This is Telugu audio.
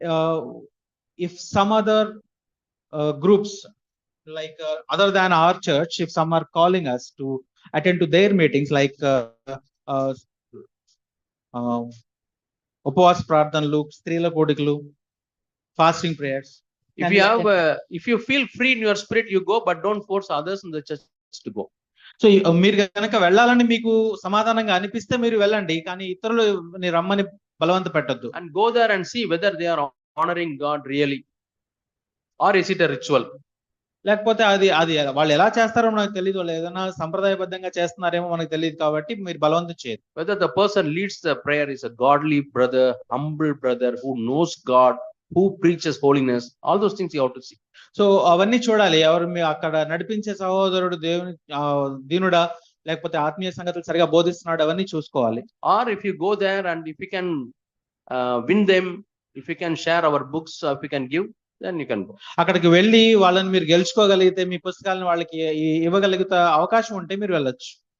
uh, if some other uh, groups like uh, other than our church, if some are calling us to attend to their meetings, like uh, uh, uh, ఉపవాస ప్రార్థనలు స్త్రీల కోడికలు fasting prayers If Can you you- have, uh, if you feel free in your spirit, you go, but don't force others in the church to go. So మీరు కనుక వెళ్ళాలని మీకు సమాధానంగా అనిపిస్తే మీరు వెళ్ళండి కానీ ఇతరులు రమ్మని బలవంత పెట్టద్దు. And go there and see whether they are honouring God really are is it ritual లేకపోతే అది అది వాళ్ళు ఎలా చేస్తారో మనకు తెలియదు వాళ్ళు ఏదైనా సంప్రదాయబద్ధంగా చేస్తున్నారేమో మనకు తెలియదు కాబట్టి మీరు బలవంతం చేయదు whether the person leads the prayer is a godly brother humble brother who knows God who preaches holiness all those things you to see so అవన్నీ చూడాలి. ఎవరు మీ అక్కడ నడిపించే సహోదరుడు దేవుని దీనుడా లేకపోతే ఆత్మీయ సంగతులు సరిగా బోధిస్తున్నాడు అవన్నీ చూసుకోవాలి go there and if you can uh, win them, if you can share our books, or if you can give, then you can go. అక్కడికి వెళ్ళి వాళ్ళని మీరు గెలుచుకోగలిగితే మీ పుస్తకాలను వాళ్ళకి ఇవ్వగలిగితే అవకాశం ఉంటే మీరు వెళ్ళొచ్చు